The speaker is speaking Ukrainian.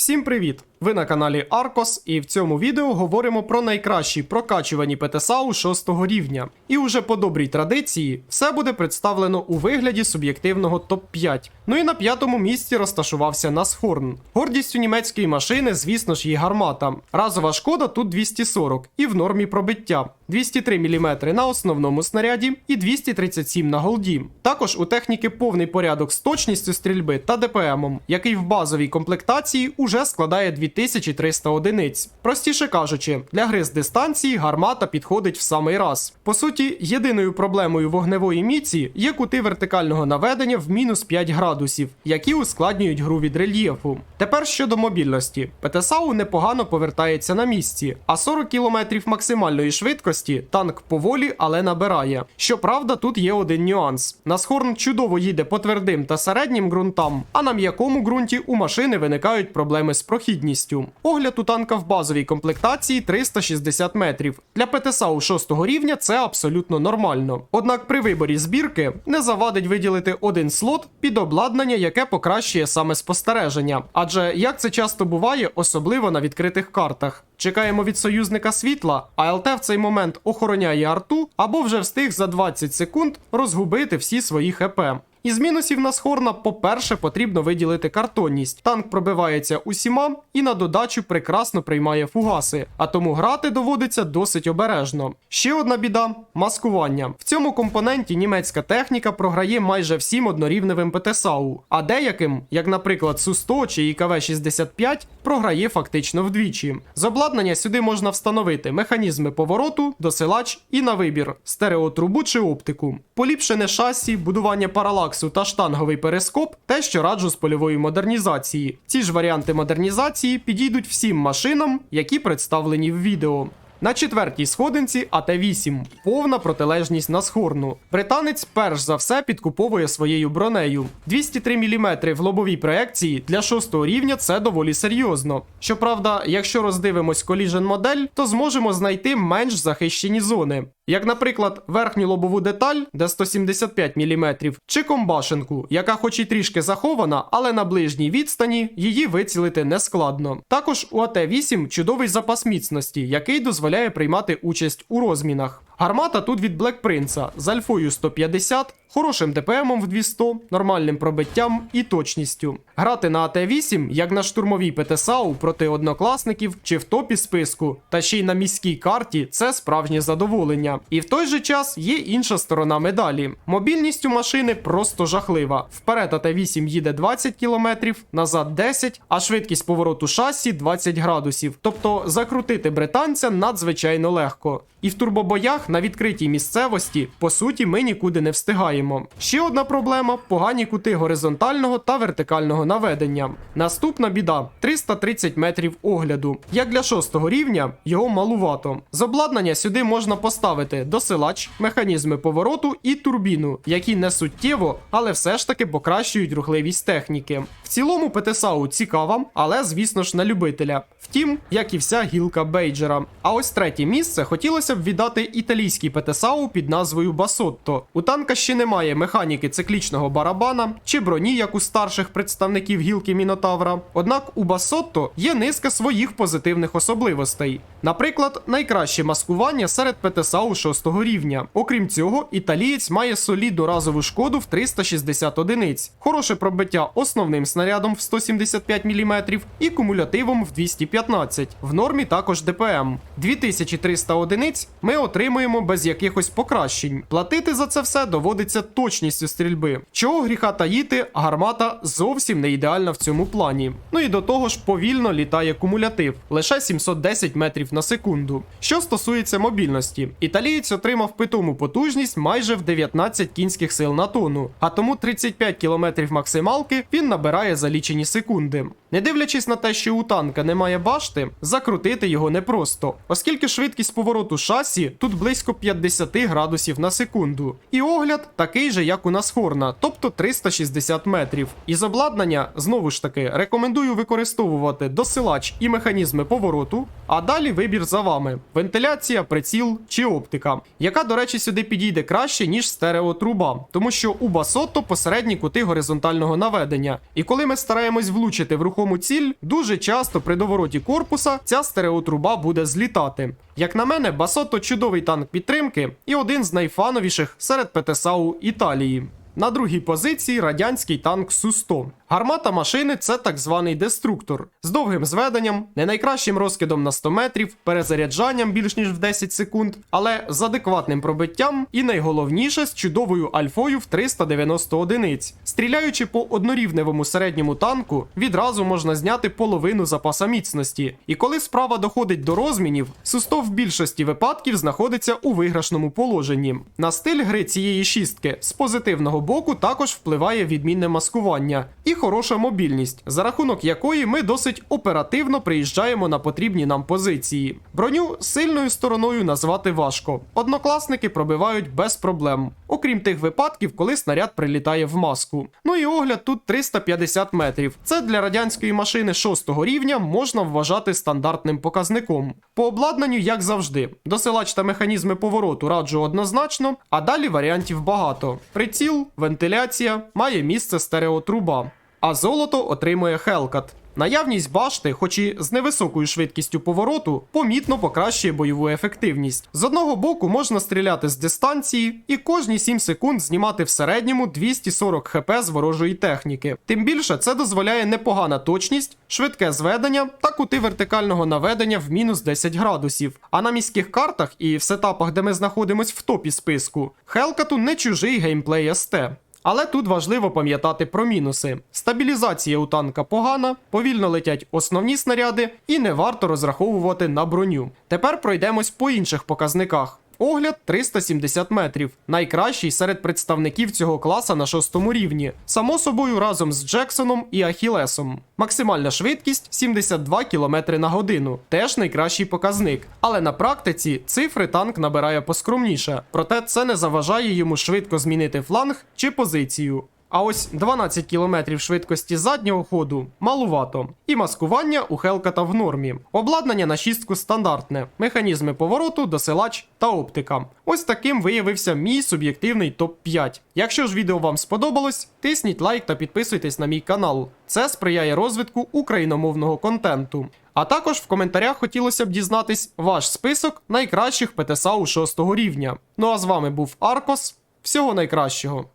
Всім привіт! Ви на каналі Аркос, і в цьому відео говоримо про найкращі прокачувані ПТСАУ 6 рівня. І уже по добрій традиції все буде представлено у вигляді суб'єктивного топ-5. Ну і на п'ятому місці розташувався Насхорн. Гордістю німецької машини, звісно ж, є гармата. Разова шкода тут 240 і в нормі пробиття. 203 мм на основному снаряді і 237 на голді. Також у техніки повний порядок з точністю стрільби та ДПМом, який в базовій комплектації уже складає 2300 одиниць. Простіше кажучи, для гри з дистанції гармата підходить в самий раз. По суті, єдиною проблемою вогневої міці є кути вертикального наведення в мінус 5 градусів, які ускладнюють гру від рельєфу. Тепер щодо мобільності, ПТСАУ непогано повертається на місці, а 40 км максимальної швидкості танк поволі, але набирає. Щоправда, тут є один нюанс: Насхорн чудово їде по твердим та середнім ґрунтам, а на м'якому ґрунті у машини виникають проблеми з прохідністю. Огляд у танка в базовій комплектації 360 метрів. Для ПТСАУ 6 рівня це абсолютно нормально. Однак при виборі збірки не завадить виділити один слот під обладнання, яке покращує саме спостереження. Адже як це часто буває, особливо на відкритих картах. Чекаємо від союзника світла, а ЛТ в цей момент охороняє арту або вже встиг за 20 секунд розгубити всі свої ХП. Із мінусів на Схорна, по-перше, потрібно виділити картонність. Танк пробивається усіма і на додачу прекрасно приймає фугаси, а тому грати доводиться досить обережно. Ще одна біда маскування. В цьому компоненті німецька техніка програє майже всім однорівневим ПТСАУ, а деяким, як наприклад Су-100 чи ІКВ-65, програє фактично вдвічі. З обладнання сюди можна встановити механізми повороту, досилач і на вибір стереотрубу чи оптику. Поліпшене шасі, будування паралаксу та штанговий перископ те, що раджу з польової модернізації. Ці ж варіанти модернізації підійдуть всім машинам, які представлені в відео. На четвертій сходинці АТ-8 повна протилежність на схорну. Британець перш за все підкуповує своєю бронею. 203 мм в лобовій проекції для шостого рівня це доволі серйозно. Щоправда, якщо роздивимось коліжен модель, то зможемо знайти менш захищені зони. Як, наприклад, верхню лобову деталь, де 175 мм, чи комбашенку, яка хоч і трішки захована, але на ближній відстані її вицілити не складно. Також у АТ-8 чудовий запас міцності, який дозволяє приймати участь у розмінах. Гармата тут від Black Prince з альфою 150, хорошим ДПМом в 200, нормальним пробиттям і точністю. Грати на АТ-8, як на штурмовій ПТСАУ проти однокласників чи в топі списку, та ще й на міській карті це справжнє задоволення. І в той же час є інша сторона медалі. Мобільність у машини просто жахлива. Вперед АТ-8 їде 20 км, назад 10, а швидкість повороту шасі 20 градусів. Тобто закрутити британця надзвичайно легко. І в турбобоях на відкритій місцевості, по суті, ми нікуди не встигаємо. Ще одна проблема погані кути горизонтального та вертикального наведення. Наступна біда 330 метрів огляду. Як для шостого рівня, його малувато. З обладнання сюди можна поставити досилач, механізми повороту і турбіну, які не суттєво, але все ж таки покращують рухливість техніки. В цілому ПТСАУ цікава, але звісно ж на любителя. Втім, як і вся гілка бейджера. А ось третє місце хотілося б віддати італійський ПТСАУ під назвою Басотто. У танка ще немає механіки циклічного барабана чи броні, як у старших представників гілки Мінотавра. Однак у Басотто є низка своїх позитивних особливостей. Наприклад, найкраще маскування серед ПТСАУ 6 рівня. Окрім цього, італієць має солідну разову шкоду в 360 одиниць, хороше пробиття основним снарядом в 175 мм і кумулятивом в 215. В нормі також ДПМ. 2300 одиниць ми отримуємо без якихось покращень. Платити за це все доводиться точністю стрільби. Чого гріха таїти, гармата зовсім не ідеальна в цьому плані. Ну і до того ж повільно літає кумулятив лише 710 метрів на секунду. Що стосується мобільності, італієць отримав питому потужність майже в 19 кінських сил на тонну, а тому 35 км максималки він набирає за лічені секунди. Не дивлячись на те, що у танка немає башти, закрутити його непросто, оскільки швидкість повороту шасі тут близько 50 градусів на секунду. І огляд такий же, як у нас Хорна, тобто 360 метрів. Із обладнання, знову ж таки, рекомендую використовувати досилач і механізми повороту, а далі вибір за вами: вентиляція, приціл чи оптика, яка, до речі, сюди підійде краще, ніж стереотруба, тому що у басотто посередні кути горизонтального наведення. І коли ми стараємось влучити в рухомий нерухому ціль, дуже часто при довороті корпуса ця стереотруба буде злітати. Як на мене, Басото чудовий танк підтримки і один з найфановіших серед ПТСАУ Італії. На другій позиції радянський танк Су-100. Гармата машини це так званий деструктор з довгим зведенням, не найкращим розкидом на 100 метрів, перезаряджанням більш ніж в 10 секунд, але з адекватним пробиттям і найголовніше з чудовою альфою в 390 одиниць. Стріляючи по однорівневому середньому танку, відразу можна зняти половину запаса міцності. І коли справа доходить до розмінів, Су-100 в більшості випадків знаходиться у виграшному положенні. На стиль гри цієї шістки з позитивного боку також впливає відмінне маскування і хороша мобільність, за рахунок якої ми досить оперативно приїжджаємо на потрібні нам позиції. Броню сильною стороною назвати важко. Однокласники пробивають без проблем, окрім тих випадків, коли снаряд прилітає в маску. Ну і огляд тут 350 метрів. Це для радянської машини 6 рівня можна вважати стандартним показником. По обладнанню, як завжди, досилач та механізми повороту раджу однозначно, а далі варіантів багато. Приціл, вентиляція, має місце стереотруба. А золото отримує Hellcat. Наявність башти, хоч і з невисокою швидкістю повороту, помітно покращує бойову ефективність. З одного боку можна стріляти з дистанції і кожні 7 секунд знімати в середньому 240 хп з ворожої техніки. Тим більше це дозволяє непогана точність, швидке зведення та кути вертикального наведення в мінус 10 градусів. А на міських картах і в сетапах, де ми знаходимось в топі списку, Hellcat не чужий геймплей СТ. Але тут важливо пам'ятати про мінуси: стабілізація у танка погана, повільно летять основні снаряди, і не варто розраховувати на броню. Тепер пройдемось по інших показниках. Огляд 370 метрів, найкращий серед представників цього класа на шостому рівні. Само собою разом з Джексоном і Ахілесом. Максимальна швидкість 72 км на годину, теж найкращий показник. Але на практиці цифри танк набирає поскромніше, проте це не заважає йому швидко змінити фланг чи позицію. А ось 12 км швидкості заднього ходу малувато. І маскування у Хелката в нормі. Обладнання на шістку стандартне, механізми повороту, досилач та оптика. Ось таким виявився мій суб'єктивний топ-5. Якщо ж відео вам сподобалось, тисніть лайк та підписуйтесь на мій канал. Це сприяє розвитку україномовного контенту. А також в коментарях хотілося б дізнатись ваш список найкращих ПТСАУ 6 рівня. Ну а з вами був Аркос. Всього найкращого.